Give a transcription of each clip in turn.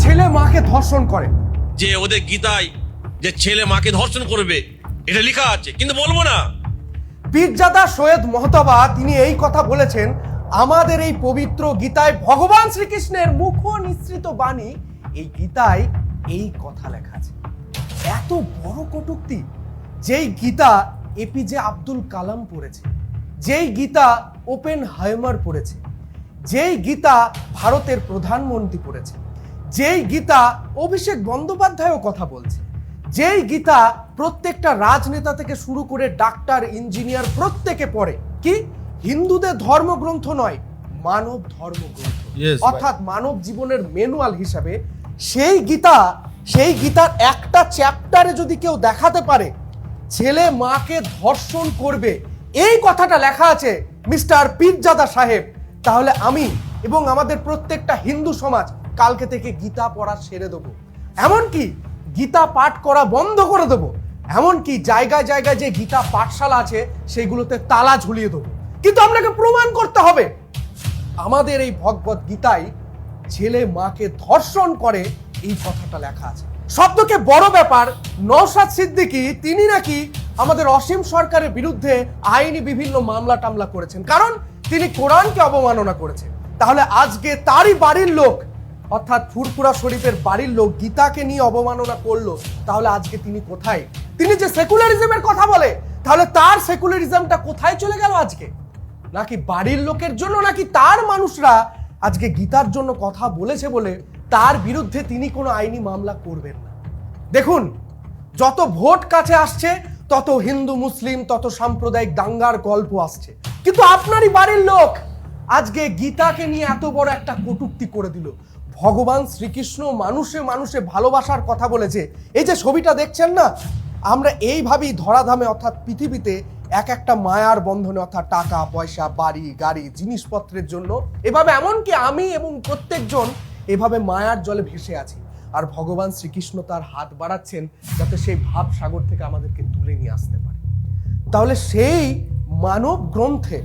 ছেলে মাকে ধর্ষণ করে। যে ওদের গীতায় যে ছেলে মাকে ধর্ষণ করবে এটা লেখা আছে কিন্তু বলব না। পীরজাদা সৈয়দ মহতাবা তিনি এই কথা বলেছেন আমাদের এই পবিত্র গীতায় ভগবান শ্রীকৃষ্ণের মুখ নিঃসৃত বাণী এই গীতায় এই কথা লেখা আছে। এত বড় কটূক্তি। যেই গীতা এপিজে আব্দুল কালাম পড়েছে যেই গীতা ওপেন হাইমার পড়েছে যেই গীতা ভারতের প্রধানমন্ত্রী পড়েছে যেই গীতা অভিষেক বন্দ্যোপাধ্যায়ও কথা বলছে। যেই গীতা প্রত্যেকটা রাজনেতা থেকে শুরু করে ডাক্তার ইঞ্জিনিয়ার প্রত্যেকে পড়ে কি? হিন্দুদের ধর্মগ্রন্থ নয় মানব ধর্মগ্রন্থ। অর্থাৎ মানব জীবনের ম্যানুয়াল হিসাবে সেই গীতা সেই গীতার একটা চ্যাপ্টারে যদি কেউ দেখাতে পারে ছেলে মাকে ধর্ষণ করবে এই কথাটা লেখা আছে মিস্টার পীরজাদা সাহেব। তাহলে আমি এবং আমাদের প্রত্যেকটা হিন্দু সমাজ কালকে থেকে গীতা পড়া ছেড়ে দেবো। এমনকি গীতা পাঠ করা বন্ধ করে দেবো। এমনকি জায়গায় জায়গায় যে গীতা পাঠশালা আছে, সেগুলোতে তালা ঝুলিয়ে দেবো। কিন্তু আপনাকে প্রমাণ করতে হবে, আমাদের এই ভগবত গীতায় ছেলে মাকে ধর্ষণ করে এই কথাটা লেখা আছে। শব্দকে বড় ব্যাপার নৌসাদ সিদ্দিকী, তিনি নাকি আমাদের অসীম সরকারের বিরুদ্ধে আইনি বিভিন্ন মামলা টামলা করেছেন। কারণ তিনি কোরআনকে অবমাননা করেছেন। তাহলে আজকে তারই বাড়ির লোক অর্থাৎ ফুরফুরা শরীফের বাড়ির লোক গীতাকে নিয়ে অবমাননা করল, তাহলে আজকে তিনি কোথায়? তিনি যে সেকুলারিজমের কথা বলে, তাহলে তার সেকুলারিজমটা কোথায় চলে গেল আজকে? নাকি বাড়ির লোকের জন্য, নাকি তার মানুষরা আজকে গীতার জন্য কথা বলেছে বলে তার বিরুদ্ধে তিনি কোনো আইনি মামলা করবেন না? দেখুন, যত ভোট কাছে আসছে, তত হিন্দু, মুসলিম, তত সাম্প্রদায়িক দাঙ্গার গল্প আসছে। কিন্তু আপনারই বাড়ির লোক আজকে গীতাকে নিয়ে এত বড় একটা কটূক্তি করে দিল। ভগবান শ্রীকৃষ্ণ মানুষে মানুষে ভালোবাসার কথা বলেছে। এই যে ছবিটা দেখছেন না? আমরা এইভাবেই ধরাধামে অর্থাৎ পৃথিবীতে এক একটা মায়ার বন্ধনে অর্থাৎ টাকা, পয়সা, বাড়ি, গাড়ি, জিনিসপত্রের জন্য এভাবে এমনকি আমি এবং প্রত্যেকজন এভাবে মায়ার জলে ভেসে আছি। আর ভগবান শ্রীকৃষ্ণ তার হাত বাড়াচ্ছেন যাতে সেই ভাব সাগর থেকে আমাদেরকে তুলে নিয়ে আসতে পারে। তাহলে সেই মানব গ্রন্থে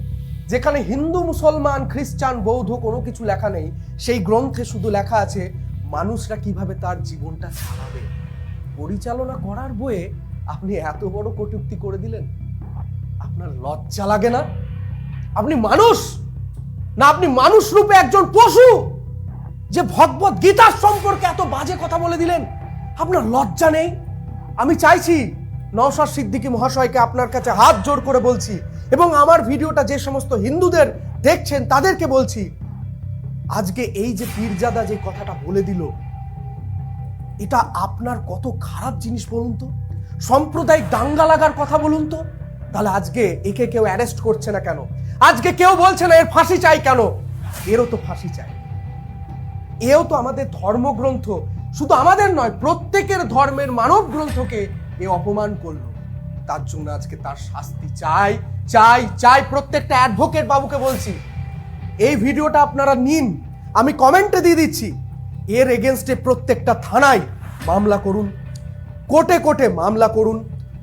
যেখানে হিন্দু, মুসলমান, খ্রিস্টান, বৌদ্ধ কোনো কিছু লেখা নেই, সেই গ্রন্থে শুধু লেখা আছে, মানুষরা কীভাবে তার জীবনটা চালাবে? পরিচালনা করার বইয়ে আপনি এত বড় কটূক্তি করে দিলেন। আপনার লজ্জা লাগে না? আপনি মানুষ? না, আপনি মানুষ রূপে একজন পশু? যে ভগবত গীতার সম্পর্কে এত বাজে কথা বলে দিলেন? আপনার লজ্জা নেই? আমি চাইছি নওশাদ সিদ্দিকী মহাশয়কে আপনার কাছে হাত জোর করে বলছি এবং আমার ভিডিওটা যে সমস্ত হিন্দুদের দেখছেন, তাদেরকে বলছি, আজকে এই যে পীরজাদা যে কথাটা বলে দিল, এটা আপনার কত খারাপ জিনিস বলুন তো? সাম্প্রদায়িক দাঙ্গা লাগার কথা বলুন তো? তাহলে আজকে একে কেউ অ্যারেস্ট করছে না কেন? আজকে কেউ বলছে না এর ফাঁসি চাই কেন? এরও তো ফাঁসি চাই। এও তো আমাদের ধর্মগ্রন্থ, শুধু আমাদের নয়, প্রত্যেকের ধর্মের মানব গ্রন্থকে এ অপমান করল। তার জন্য আজকে তার শাস্তি চাই। চাই চাই প্রত্যেকটা অ্যাডভোকেট বাবুকে বলছি, এই ভিডিওটা আপনারা নিন, আমি কমেন্টে দিয়ে দিচ্ছি, এর এগেনস্টে প্রত্যেকটা থানায় মামলা করুন, কোর্টে কোর্টে মামলা করুন,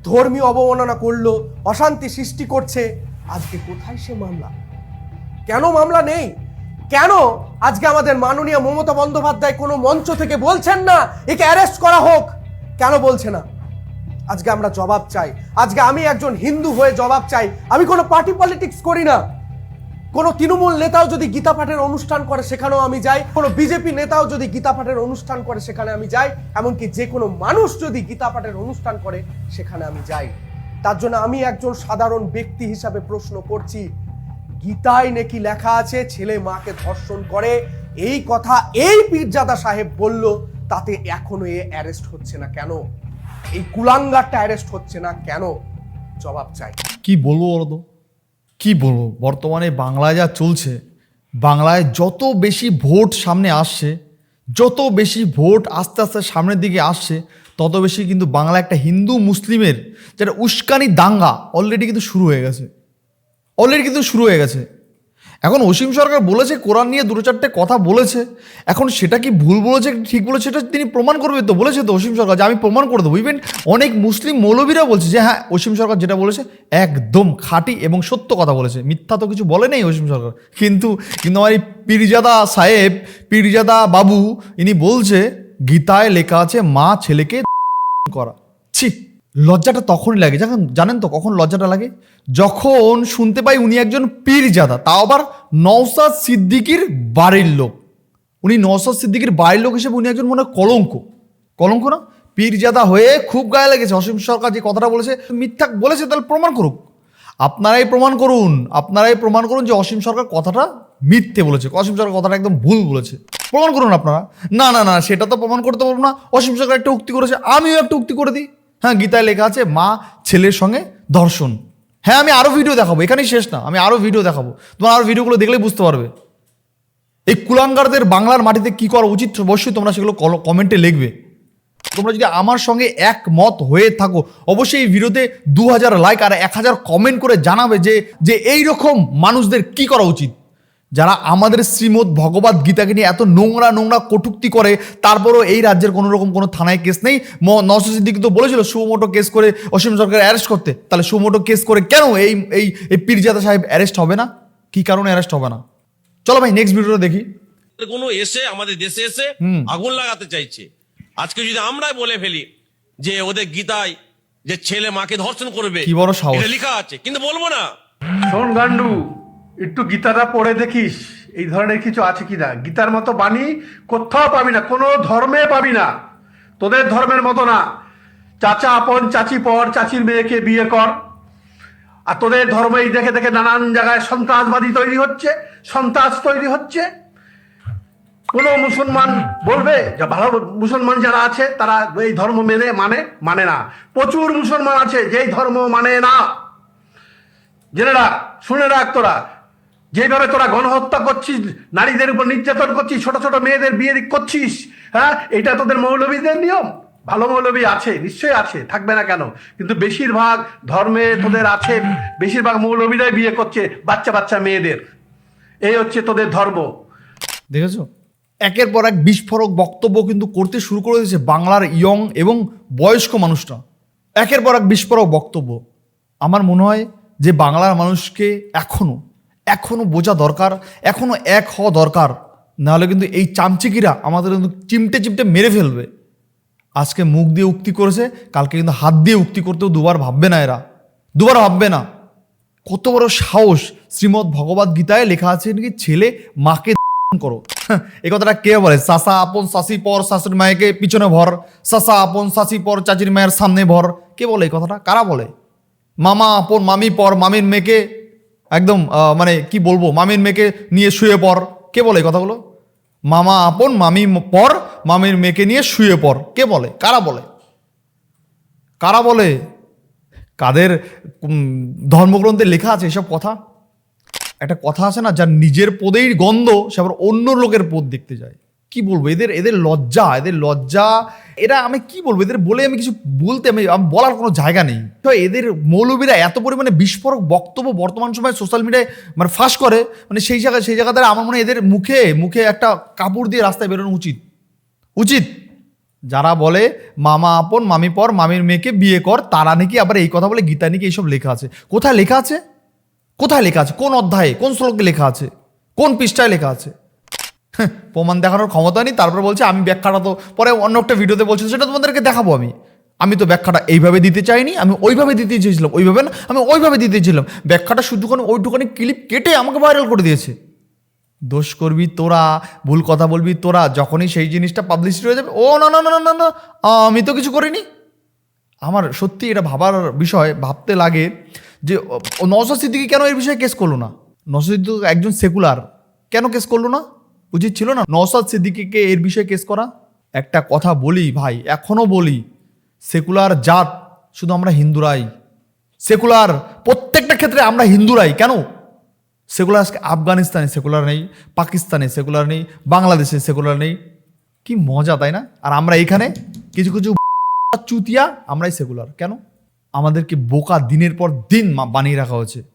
ধর্মীয় অবমাননা করল, অশান্তি সৃষ্টি করছে, আজকে কোথায় সে মামলা? কেন মামলা নেই? কেন আজকে আমাদের মাননীয় মমতা বন্দ্যোপাধ্যায় কোনো মঞ্চ থেকে বলছেন না, একে অ্যারেস্ট করা হোক? কেন বলছে না? আজকে আমরা জবাব চাই। আজকে আমি একজন হিন্দু হয়ে জবাব চাই। আমি কোনো পার্টি পলিটিক্স করি না। কোনো তৃণমূল নেতাও যদি গীতা পাঠের অনুষ্ঠান করে, সেখানেও আমি যাই। কোনো বিজেপি নেতাও যদি গীতা পাঠের অনুষ্ঠান করে, সেখানে আমি যাই। এমনকি যে কোনো মানুষ যদি গীতা পাঠের অনুষ্ঠান করে, সেখানে আমি যাই। তার জন্য আমি একজন সাধারণ ব্যক্তি হিসাবে প্রশ্ন করছি। গীতায় নাকি লেখা আছে, ছেলে মাকে ধর্ষণ করে। এই কথা এই পীরজাদা সাহেব বলল, তাতে এখনও এ অ্যারেস্ট হচ্ছে না কেন? এই কুলাঙ্গারটা অ্যারেস্ট হচ্ছে না কেন? জবাব চাই। কি বলব বলো তো? কি বলব? বর্তমানে বাংলায় যা চলছে, বাংলায় যত বেশি ভোট সামনে আসছে, যত বেশি ভোট আস্তে আস্তে সামনের দিকে আসছে, তত বেশি কিন্তু বাংলা একটা হিন্দু মুসলিমের যেটা উস্কানি দাঙ্গা অলরেডি কিন্তু শুরু হয়ে গেছে। অলরেডি কিন্তু শুরু হয়ে গেছে। এখন অসীম সরকার বলেছে, কোরআন নিয়ে দুটো চারটে কথা বলেছে। এখন সেটা কি ভুল বলেছে ঠিক বলেছে, সেটা তিনি প্রমাণ করবে তো বলেছে তো অসীম সরকার, যে আমি প্রমাণ করে দেবো। ইভেন অনেক মুসলিম মৌলবীরা বলছে যে হ্যাঁ অসীম সরকার যেটা বলেছে একদম খাঁটি এবং সত্য কথা বলেছে। মিথ্যা তো কিছু বলে নেই অসীম সরকার। কিন্তু কিন্তু আমার এই পীরজাদা সাহেব, পীরজাদা বাবু, ইনি বলছে, গীতায় লেখা আছে, মা ছেলেকে করা। ছি। লজ্জাটা তখনই লাগে যখন জানেন তো কখন লজ্জাটা লাগে? যখন শুনতে পাই উনি একজন পীরজাদা, তাও আবার নওসাদ সিদ্দিকির বাড়ির লোক। উনি নওসাদ সিদ্দিকির বাড়ির লোক হিসেবে উনি একজন মনে কলঙ্ক। কলঙ্ক না? পীরজাদা হয়ে খুব গায়ে লেগেছে। অসীম সরকার যে কথাটা বলেছে, মিথ্যা বলেছে, তাহলে প্রমাণ করুক। আপনারাই প্রমাণ করুন, আপনারাই প্রমাণ করুন যে অসীম সরকার কথাটা মিথ্যে বলেছে, অসীম সরকার কথাটা একদম ভুল বলেছে। প্রমাণ করুন আপনারা। না না না, সেটা তো প্রমাণ করতে পারব না। অসীম সরকার একটা উক্তি করেছে, আমিও একটা উক্তি করে দিই। হ্যাঁ গীতায় লেখা আছে, মা ছেলের সঙ্গে ধর্ষণ হ্যাঁ আমি আরও ভিডিও দেখাবো, এখানেই শেষ না, আমি আরও ভিডিও দেখাবো। তোমার আরও ভিডিওগুলো দেখলেই বুঝতে পারবে। এই কুলাঙ্গারদের বাংলার মাটিতে কি করা উচিত, অবশ্যই তোমরা সেগুলো কমেন্টে লিখবে। তোমরা যদি আমার সঙ্গে একমত হয়ে থাকো, অবশ্যই এই ভিডিওতে দু হাজার লাইক আর এক হাজার কমেন্ট করে জানাবে যে যে এই রকম মানুষদের কি করা উচিত। যারা আমাদের শ্রীমদ ভগবত গীতাকে নিয়ে এত নোংরা নোংরা কটুক্তি করে তারপরও এই রাজ্যের কোনো রকম কোনো থানায় কেস নেই। নওশাদ সিদ্দিকি তো বলেছিল সুমোটো কেস করে অসীম সরকার অ্যারেস্ট করতে। তাহলে সুমোটো কেস করে কেন এই এই এই পীরজাদা সাহেব অ্যারেস্ট হবে না? কি কারণে অ্যারেস্ট হবে না? চলো ভাই নেক্সট ভিডিওটা দেখি। কোনো এসে আমাদের দেশে এসে আগুন লাগাতে চাইছে। আজকে যদি আমরাই বলে ফেলি যে ওদের গীতায় যে ছেলে মাকে ধর্ষণ করবে কি বড় সাহস। এটা লেখা আছে কিন্তু বলব না। শোন গান্ডু একটু গীতাটা পড়ে দেখিস, এই ধরনের কিছু আছে কি না গীতার মতো বাণী কোথাও পাবি না, কোনো ধর্মে পাবি না। তোদের ধর্মের মতো না। চাচা আপন, চাচি পর, চাচির মেয়েকে বিয়ে কর। আর তোদের ধর্মেই দেখে দেখে নানান জায়গায় সন্ত্রাসবাদী তৈরি হচ্ছে, সন্ত্রাস তৈরি হচ্ছে। কোনো মুসলমান বলবে, যে ভালো মুসলমান যারা আছে, তারা এই ধর্ম মেনে মানে মানে না। প্রচুর মুসলমান আছে, যেই ধর্ম মানে না। জেনে রাখ, শুনে রাখ তোরা। যেভাবে তোরা গণহত্যা করছিস, নারীদের উপর নির্যাতন করছিস, ছোট ছোট মেয়েদের বিয়ে করছিস হ্যাঁ এটা তোদের মৌলবীদের নিয়ম? ভালো মৌলবী আছে, নিশ্চয়ই আছে, থাকবে না কেন? কিন্তু বেশিরভাগ ধর্মে তোদের আছে, বেশিরভাগ মৌলবীরাই বিয়ে করছে, বাচ্চা বাচ্চা মেয়েদের। এই হচ্ছে তোদের ধর্ম। দেখেছ? একের পর এক বিস্ফোরক বক্তব্য কিন্তু করতে শুরু করে দিয়েছে বাংলার ইয়ং এবং বয়স্ক মানুষটা একের পর এক বিস্ফোরক বক্তব্য। আমার মনে হয় যে বাংলার মানুষকে এখনও এখনও বোঝা দরকার এখনও এক হওয়া দরকার। নাহলে কিন্তু এই চামচিকিরা আমাদের কিন্তু চিমটে চিমটে মেরে ফেলবে। আজকে মুখ দিয়ে উক্তি করেছে, কালকে কিন্তু হাত দিয়ে উক্তি করতেও দুবার ভাববে না এরা। দুবার ভাববে না। কত বড় সাহস। শ্রীমৎ ভগবত গীতায় লেখা আছে নাকি, ছেলে মাকে করো। এই কথাটা কে বলে? সাসা আপন শাসি পর শাশুড়ি মায়েকে পিছনে ভর। সাসা আপন শাসি পর চাচির মায়ের সামনে ভর। কে বলে এই কথাটা? কারা বলে? মামা আপন মামি পর মামির মেয়েকে একদম মানে কি বলব, মামির মেয়েকে নিয়ে শুয়ে পর কে বলে এই কথাগুলো? মামা আপন, মামি পর, মামির মেয়েকে নিয়ে শুয়ে পর কে বলে? কারা বলে? কারা বলে? কাদের ধর্মগ্রন্থে লেখা আছে এসব কথা? একটা কথা আছে না, যার নিজের পদেই গন্ধ, সে আবার অন্য লোকের পদ দেখতে যায়। কি বলব, এদের এদের লজ্জা এদের লজ্জা এরা আমি কি বলব? এদের বলে আমি কিছু বলতে আমি বলার কোনো জায়গা নেই। তো এদের মৌলবীরা এত পরিমাণে বিস্ফোরক বক্তব্য বর্তমান সময় সোশ্যাল মিডিয়ায় মানে ফাঁস করে মানে সেই জায়গায় সেই জায়গা দ্বারা আমার মনে হয় এদের মুখে মুখে একটা কাপড় দিয়ে রাস্তায় বেরোনো উচিত। উচিত। যারা বলে, মামা আপন, মামি পর, মামির মেয়েকে বিয়ে কর, তারা নাকি আবার এই কথা বলে গীতা নাকি এইসব লেখা আছে। কোথায় লেখা আছে? কোথায় লেখা আছে? কোন অধ্যায়ে, কোন শ্লোকে লেখা আছে? কোন পৃষ্ঠায় লেখা আছে? প্রমাণ দেখানোর ক্ষমতা নেই, তারপরে বলছে, আমি ব্যাখ্যাটা তো পরে অন্য একটা ভিডিওতে বলছিল, সেটা তোমাদেরকে দেখাবো আমি। আমি তো ব্যাখ্যাটা এইভাবে দিতে চাইনি, আমি ওইভাবে দিতে চেয়েছিলাম, ওইভাবে না, আমি ওইভাবে দিতে চেয়েছিলাম। ব্যাখ্যাটা শুধুখানি ওইটুখানি ক্লিপ কেটে আমাকে ভাইরাল করে দিয়েছে। দোষ করবি তোরা, ভুল কথা বলবি তোরা, যখনই সেই জিনিসটা পাবলিশড হয়ে যাবে, ও, না না না না না আমি তো কিছু করিনি। আমার সত্যি এটা ভাবার বিষয়, ভাবতে লাগে যে নজর সিদ্দিকি কেন এর বিষয়ে কেস করল না? নজর সিদ্দিক একজন সেকুলার কেন কেস করল না? উচিত ছিল না? নওসাদ সিদ্দিকিকে এর বিষয়ে কেস করা? একটা কথা বলি ভাই, এখনও বলি, সেকুলার জাত শুধু আমরা হিন্দুরাই। সেকুলার প্রত্যেকটা ক্ষেত্রে আমরা হিন্দুরাই, কেন? সেকুলার আজকে আফগানিস্তানে সেকুলার নেই, পাকিস্তানে সেকুলার নেই, বাংলাদেশে সেকুলার নেই। কি মজা, তাই না? আর আমরা এখানে কিছু কিছু চুতিয়া, আমরাই সেকুলার, কেন? আমাদেরকে বোকা দিনের পর দিন বানিয়ে রাখা হয়েছে।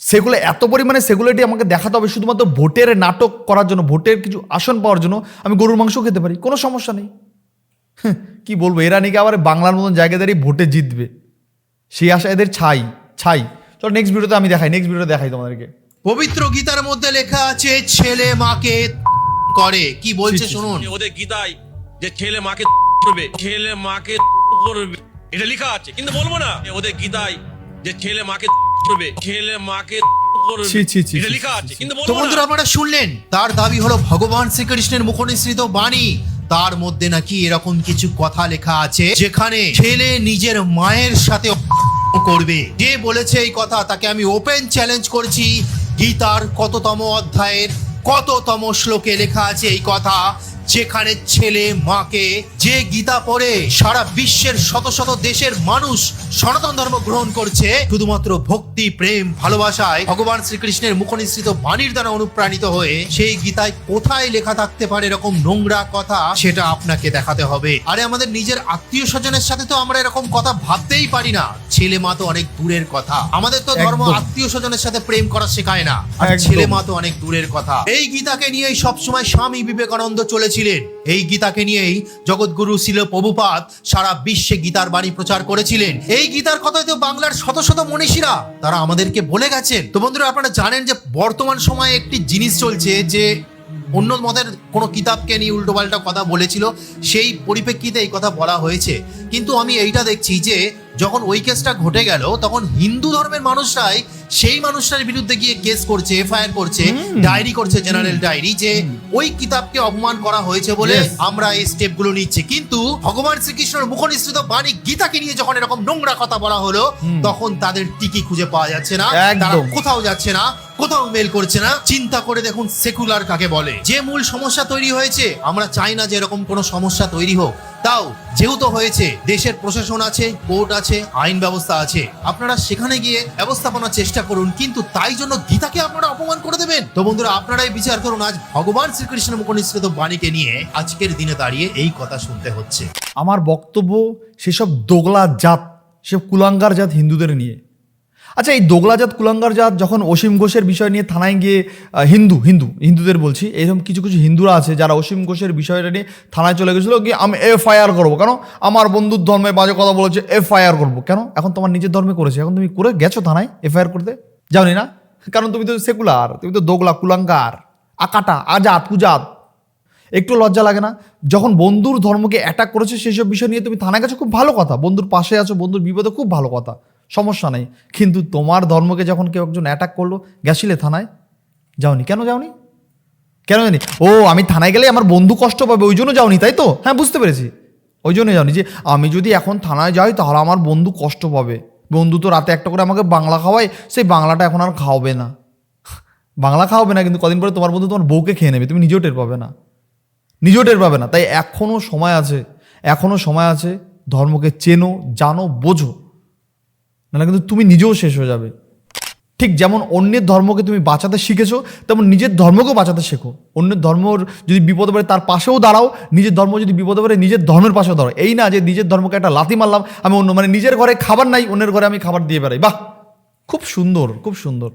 সেগুলো এত পরিমাণে সেগুলিটি আমাকে দেখাতে হবে শুধুমাত্র ভোটের নাটক করার জন্য ভোটের কিছু আসন পাওয়ার জন্য। আমি গরুর মাংস খেতে পারি কোনো সমস্যা নেই। হ্যাঁ, কি বলব এরা নাকি আবার বাংলার মতন জায়গা দাঁড়িয়ে ভোটে জিতবে। সেই আশা এদের ছাই ছাই। চলো নেক্সট ভিডিওতে আমি দেখাই নেক্সট ভিডিওতে দেখাই তোমাদেরকে। পবিত্র গীতার মধ্যে লেখা আছে ছেলে মাকে করে। কি বলছে শুনুন। ওদের গীতায় যে ছেলে মাকে করবে ছেলে মাকে করবে। এটা লেখা আছে কিন্তু বলব না ওদের গীতায় যে ছেলে মাকে করবে ছেলে মাকে তো বন্ধুরা আপনারা শুনলেন তার দাবি হলো ভগবান শ্রীকৃষ্ণের মুখনিসৃত বাণী। তার মধ্যে নাকি এরকম কিছু কথা লেখা আছে যেখানে ছেলে নিজের মায়ের সাথে করবে। যে বলেছে এই কথা তাকে আমি ওপেন চ্যালেঞ্জ করছি। গীতার কততম অধ্যায়ের কততম শ্লোকে লেখা আছে এই কথা। যেখানে ছেলে মাকে যে গীতা পড়ে সারা বিশ্বের শত শত দেশের মানুষ সনাতন ধর্ম গ্রহণ করছে শুধুমাত্র ভক্তি প্রেম ভালোবাসায় ভগবান শ্রীকৃষ্ণের মুখনিসৃত বাণীর দ্বারা অনুপ্রাণিত হয়ে সেই গীতায় কোথায় লেখা থাকতে পারে এরকম নোংরা কথা সেটা আপনাকে দেখাতে হবে। আরে আমাদের নিজের আত্মীয় স্বজনের সাথে তো আমরা এরকম কথা ভাবতেই পারি না। ছেলে মা তো অনেক দূরের কথা। আমাদের তো ধর্ম আত্মীয় স্বজনের সাথে প্রেম করা শেখায় না। আর ছেলে মা তো অনেক দূরের কথা। এই গীতাকে নিয়েই সবসময় স্বামী বিবেকানন্দ চলেছিলেন এই গীতাকে নিয়েই জগৎগুরু ছিল প্রভুপাত সারা বিশ্বে গীতার বাণী প্রচার করেছিলেন। এই গীতার কথাই তো বাংলার শত শত মনীষীরা, তারা আমাদেরকে বলে গেছেন। তো বন্ধুরা, আপনারা জানেন যে বর্তমান সময়ে একটি জিনিস চলছে যে অন্য মতের কোনো কিতাবকে নিয়ে উল্টোপাল্টা কথা বলেছিল, সেই পরিপ্রেক্ষিতে এই কথা বলা হয়েছে। কিন্তু আমি এইটা দেখছি যে যখন ওই কেসটা ঘটে গেল, তখন হিন্দু ধর্মের মানুষরাই সেই মানুষটার বিরুদ্ধে গিয়ে কেস করছে এফআইআর করছে ডায়েরি করছে জেনারেল ডায়েরি যে ওই কিতাবকে অপমান করা হয়েছে বলে আমরা এই স্টেপগুলো নিচ্ছি। কিন্তু ভগবান শ্রীকৃষ্ণের মুখনিসৃত বাণী গীতাকে নিয়ে যখন এরকম নোংরা কথা বলা হলো তখন তাদের টিকি খুঁজে পাওয়া যাচ্ছে না। তারা কোথাও যাচ্ছে না কোথাও মেল করছে না। চিন্তা করে দেখুন সেকুলার কাকে বলে। যে মূল সমস্যা তৈরি হয়েছে আমরা চাই না যে এরকম কোনো সমস্যা তৈরি হোক। তাও যেহেতু হয়েছে দেশের প্রশাসন আছে কোর্ট আছে আইন ব্যবস্থা আছে। আপনারা সেখানে গিয়ে ব্যবস্থাপনার চেষ্টা করুন, কিন্তু তাই জন্য গীতাকে আপনারা অপমান করে দেবেন। তো বন্ধুরা, আপনারাই বিচার করুন, আজ ভগবান শ্রীকৃষ্ণ মুখনিসৃত বাণীকে নিয়ে আজকের দিনে দাঁড়িয়ে এই কথা শুনতে হচ্ছে। আমার বক্তব্য সেসব দোগলা জাত, সেসব কুলাঙ্গার জাত হিন্দুদের নিয়ে। আচ্ছা এই দোগলাজাত কুলাঙ্গার জাত যখন অসীম ঘোষের বিষয় নিয়ে থানায় গিয়ে হিন্দু হিন্দু, হিন্দুদের বলছি এরকম কিছু কিছু হিন্দুরা আছে যারা অসীম ঘোষের বিষয়টা নিয়ে থানায় চলে গেছিল কি আমি এফআইআর করব। কেন? আমার বন্ধুর ধর্মে বাজে কথা বলেছে, এফআইআর করব। কেন? এখন তোমার নিজের ধর্মে করেছে। এখন তুমি করে গেছো থানায় এফআইআর করতে? যাওনি না? কারণ তুমি তো সেকুলার, তুমি তো দোগলা, কুলাঙ্গার, আকাটা আজাত কুজাত একটু লজ্জা লাগে না? যখন বন্ধুর ধর্মকে অ্যাটাক করেছে, সেসব বিষয় নিয়ে তুমি থানায় গেছো, খুব ভালো কথা। বন্ধুর পাশে আছো, বন্ধুর বিপদে খুব ভালো কথা। সমস্যা নেই। কিন্তু তোমার ধর্মকে যখন কেউ একজন অ্যাটাক করল, গেছিলে থানায়? যাওনি। কেন যাওনি? কেন জানি ও, আমি থানায় গেলে আমার বন্ধু কষ্ট পাবে, ওই জন্য যাওনি, তাই তো? হ্যাঁ বুঝতে পেরেছি। ওই জন্য যাওনি যে, আমি যদি এখন থানায় যাই, তাহলে আমার বন্ধু কষ্ট পাবে। বন্ধু তো রাতে একটা করে আমাকে বাংলা খাওয়ায়, সেই বাংলাটা এখন আর খাওয়াবে না। বাংলা খাওয়াবে না, কিন্তু কদিন পরে তোমার বন্ধু তোমার বউকে খেয়ে নেবে, তুমি নিজেও টের পাবে না। নিজেও টের পাবে না। তাই এখনও সময় আছে এখনও সময় আছে ধর্মকে চেনো, জানো, বোঝো। নাহলে কিন্তু তুমি নিজেও শেষ হয়ে যাবে। ঠিক যেমন অন্যের ধর্মকে তুমি বাঁচাতে শিখেছো, তেমন নিজের ধর্মকেও বাঁচাতে শেখো। অন্যের ধর্মর যদি বিপদে পড়ে তার পাশেও দাঁড়াও, নিজের ধর্ম যদি বিপদে পড়ে নিজের ধর্মের পাশেও দাঁড়াও। এই না যে নিজের ধর্মকে একটা লাথি মারলাম, আমি অন্য মানে নিজের ঘরে খাবার নাই, অন্যের ঘরে আমি খাবার দিয়ে বেড়াই। বাহ! খুব সুন্দর খুব সুন্দর।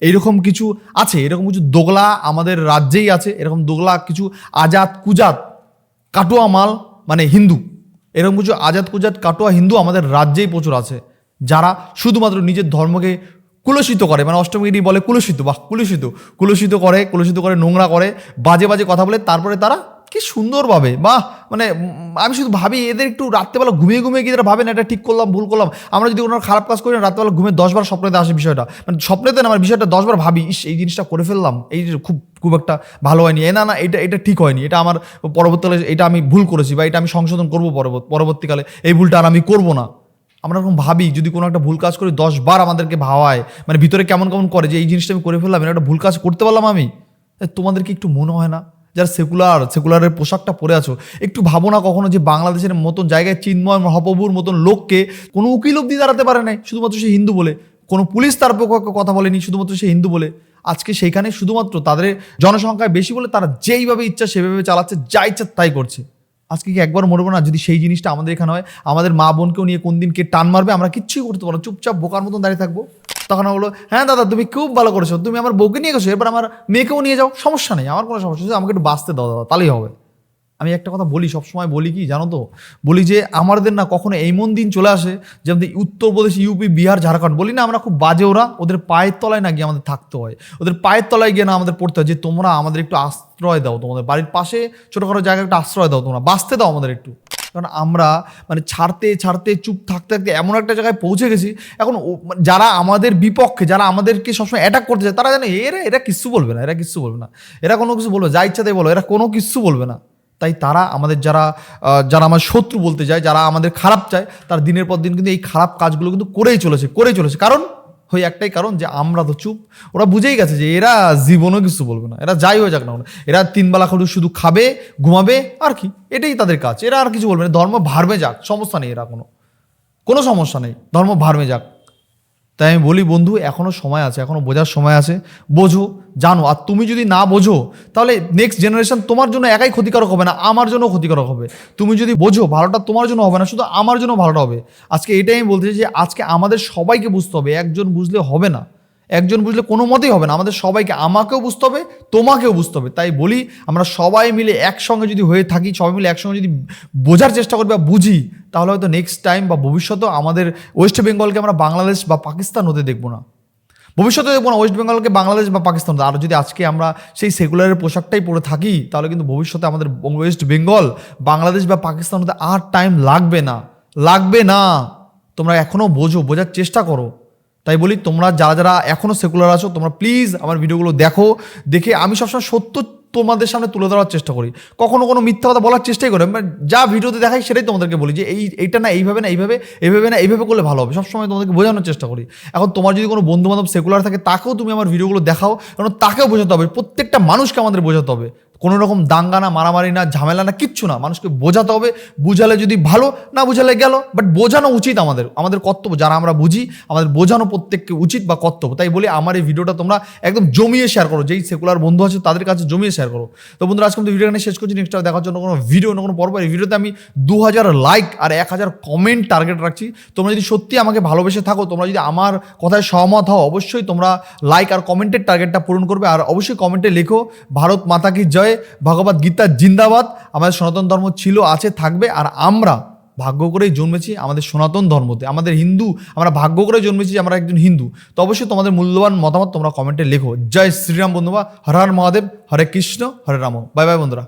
এইরকম কিছু আছে, এরকম কিছু দোগলা আমাদের রাজ্যেই আছে, এরকম দোগলা কিছু আজাদ কুজাত কাটোয়া মাল মানে হিন্দু। এরকম কিছু আজাদ কুজাত কাটোয়া হিন্দু আমাদের রাজ্যেই প্রচুর আছে। যারা শুধুমাত্র নিজের ধর্মকে কুলসিত করে মানে অষ্টমগিরি বলে কুলসিত, বাহ, কুলসিত। কুলসিত করে কুলসিত করে নোংরা করে, বাজে বাজে কথা বলে, তারপরে তারা কি সুন্দরভাবে বাহ মানে আমি শুধু ভাবি, এদের একটু রাত্রেবেলা ঘুমিয়ে ঘুমিয়ে গিয়ে তারা ভাবে না এটা ঠিক করলাম, ভুল করলাম। আমরা যদি কোনো খারাপ কাজ করি না, রাত্রেবেলা ঘুমিয়ে দশবার স্বপ্নেতে আসে বিষয়টা। মানে স্বপ্নেতে না আমার বিষয়টা দশবার ভাবি, ইস, এই জিনিসটা করে ফেললাম, এই খুব খুব একটা ভালো হয়নি। এ না না, এটা এটা ঠিক হয়নি, এটা আমার পরবর্তীকালে, এটা আমি ভুল করেছি, বা এটা আমি সংশোধন করব পরবর্তী, পরবর্তীকালে, এই ভুলটা আর আমি করব না। আমরা এরকম ভাবি, যদি কোনো একটা ভুল কাজ করি, দশ বার আমাদেরকে ভাবায় মানে ভিতরে কেমন কেমন করে যে এই জিনিসটা আমি করে ফেললাম এটা একটা ভুল কাজ করতে পারলাম আমি? তোমাদেরকে একটু মনে হয় না? যারা সেকুলার, সেকুলারের পোশাকটা পরে আছো, একটু ভাবো না কখনো যে বাংলাদেশের মতন জায়গায় চিন্ময় মহাপ্রভুর মতন লোককে কোনো উকিল অব্দি দাঁড়াতে পারে নাই, শুধুমাত্র সে হিন্দু বলে। কোনো পুলিশ তার পক্ষে কথা বলেনি, শুধুমাত্র সে হিন্দু বলে। আজকে সেইখানে শুধুমাত্র তাদের জনসংখ্যায় বেশি বলে তারা যেইভাবে ইচ্ছা সেভাবে চালাচ্ছে, যা ইচ্ছা তাই করছে। আজকে কি একবার মরবো না? যদি সেই জিনিসটা আমাদের এখানে হয়, আমাদের মা বোনকেও নিয়ে কোন দিন কে টান মারবে, আমরা কিচ্ছুই করতে পারব চুপচাপ বোকার মতন দাঁড়িয়ে থাকব। তখন বলো হ্যাঁ দাদা, তুমি খুব ভালো করেছ। তুমি আমার বউকে নিয়ে গেছো, এবার আমার মেয়েকেও নিয়ে যাও। সমস্যা নেই, আমার কোনো সমস্যা নেই। আমাকে একটু বাঁচতে দাও দাদা, তাহলেই হবে। আমি একটা কথা বলি, সবসময় বলি কি জানো তো? বলি যে আমাদের না কখনো এমন দিন চলে আসে যে আমাদের উত্তরপ্রদেশ, ইউপি, বিহার, ঝাড়খণ্ড, বলি না আমরা খুব বাজে ওরা, ওদের পায়ের তলায় না গিয়ে আমাদের থাকতে হয়। ওদের পায়ের তলায় গিয়ে না আমাদের পড়তে হয় যে তোমরা আমাদের একটু আশ্রয় দাও, তোমাদের বাড়ির পাশে ছোটোখাটো জায়গায় একটু আশ্রয় দাও তোমরা, বাঁচতে দাও আমাদের একটু। কারণ আমরা মানে ছাড়তে ছাড়তে, চুপ থাকতে থাকতে এমন একটা জায়গায় পৌঁছে গেছি, এখন মানে যারা আমাদের বিপক্ষে, যারা আমাদেরকে সবসময় অ্যাটাক করতে চায়, তারা জানে এরা এরা কিচ্ছু বলবে না, এরা কিচ্ছু বলবে না। এরা কোনো কিছু বলবে যা ইচ্ছা তাই বলো, এরা কোনো কিচ্ছু বলবে না। তাই তারা আমাদের যারা যারা আমার শত্রু বলতে যায় যারা আমাদের খারাপ চায়, তার দিনের পর দিন কিন্তু এই খারাপ কাজগুলো কিন্তু করেই চলেছে করেই চলেছে। কারণ ওই একটাই কারণ যে আমরা তো চুপ, ওরা বুঝেই গেছে যে এরা জীবনও কিছু বলবে না, এরা যাই হয়ে যাক না এরা তিনবেলা করে শুধু খাবে, ঘুমাবে, আর কি, এটাই তাদের কাজ, এরা আর কিছু বলবে না, ধর্ম ভারমে যাক, সমস্যা নেই এরা কোনো কোনো সমস্যা নেই, ধর্ম ভারমে যাক। তাই আমি বলি, বন্ধু এখনও সময় আছে এখনও বোঝার সময় আছে। বোঝো, জানো, আর তুমি যদি না বোঝো, তাহলে নেক্সট জেনারেশন তোমার জন্য একাই ক্ষতিকারক হবে না, আমার জন্য ক্ষতিকারক হবে। তুমি যদি বোঝো, ভালোটা তোমার জন্য হবে না, শুধু আমার জন্য ভালোটা হবে। আজকে এটাই আমি বলতে চাই যে, আজকে আমাদের সবাইকে বুঝতে হবে, একজন বুঝলে হবে না। একজন বুঝলে কোনো মতেই হবে না। আমাদের সবাইকে আমাকেও বুঝতে হবে, তোমাকেও বুঝতে হবে। তাই বলি, আমরা সবাই মিলে একসঙ্গে যদি হয়ে থাকি, সবাই মিলে একসঙ্গে যদি বোঝার চেষ্টা করি বা বুঝি, তাহলে হয়তো নেক্সট টাইম বা ভবিষ্যতেও আমাদের ওয়েস্ট বেঙ্গলকে আমরা বাংলাদেশ বা পাকিস্তান হতে দেখব না। ভবিষ্যতে দেখব না ওয়েস্ট বেঙ্গলকে বাংলাদেশ বা পাকিস্তান। আর যদি আজকে আমরা সেই সেকুলারের পোশাকটাই পরে থাকি, তাহলে কিন্তু ভবিষ্যতে আমাদের ওয়েস্ট বেঙ্গল বাংলাদেশ বা পাকিস্তান হতে আর টাইম লাগবে না। লাগবে না। তোমরা এখনও বোঝো, বোঝার চেষ্টা করো। তাই বলি, তোমরা যারা যারা এখনও সেকুলার আছো, তোমরা প্লিজ আমার ভিডিওগুলো দেখো, দেখে আমি সবসময় সত্য তোমাদের সামনে তুলে ধরার চেষ্টা করি। কখনো কোনো মিথ্যা কথা বলার চেষ্টাই করি মানে যা ভিডিওতে দেখাই সেটাই তোমাদেরকে বলি যে এই, এইটা না, এইভাবে না, এইভাবে এইভাবে না, এইভাবে করলে ভালো হবে। সবসময় তোমাদেরকে বোঝানোর চেষ্টা করি। এখন তোমার যদি কোনো বন্ধু বান্ধব সেকুলার থাকে, তাকেও তুমি আমার ভিডিওগুলো দেখাও, কারণ তাকেও বোঝাতে হবে। প্রত্যেকটা মানুষকে আমাদের বোঝাতে হবে। কোনো রকম দাঙ্গা না, মারামারি না, ঝামেলা না, কিচ্ছু না। মানুষকে বোঝাতে হবে, বুঝালে যদি ভালো, না বুঝালে গেল। বাট বোঝানো উচিত আমাদের আমাদের কর্তব্য। যারা আমরা বুঝি, আমাদের বোঝানো প্রত্যেককে উচিত বা কর্তব্য। তাই বলি আমার এই ভিডিওটা তোমরা একদম জমিয়ে শেয়ার করো। যেই সেকুলার বন্ধু আছে, তাদের কাছে জমিয়ে শেয়ার করো। তো বন্ধুরা, আজকে আমি ভিডিও এখানে শেষ করছি। নেক্সট দেখার জন্য কোনো ভিডিও না কোনো পর্ব, এই ভিডিওতে আমি দু হাজার লাইক আর এক হাজার কমেন্ট টার্গেট রাখছি। তোমরা যদি সত্যি আমাকে ভালোবেসে থাকো, তোমরা যদি আমার কথায় সহমত হও, অবশ্যই তোমরা লাইক আর কমেন্টের টার্গেটটা পূরণ করবে। আর অবশ্যই কমেন্টে লেখো, ভারত মাতা কি জয়? ভগবত গীতা জিন্দাবাদ, আমাদের সনাতন ধর্ম ছিল, আছে, থাকবে, আর আমরা ভাগ্য করেই জন্মেছি আমাদের সনাতন ধর্মতে। আমাদের হিন্দু, আমরা ভাগ্য করে জন্মেছি, আমরা একজন হিন্দু। তো অবশ্যই তোমাদের মূল্যবান মতামত তোমরা কমেন্টে লেখো। জয় শ্রীরাম বন্ধুবা হরে হর মহাদেব, হরে কৃষ্ণ, হরে রাম। বাই বাই বন্ধুরা।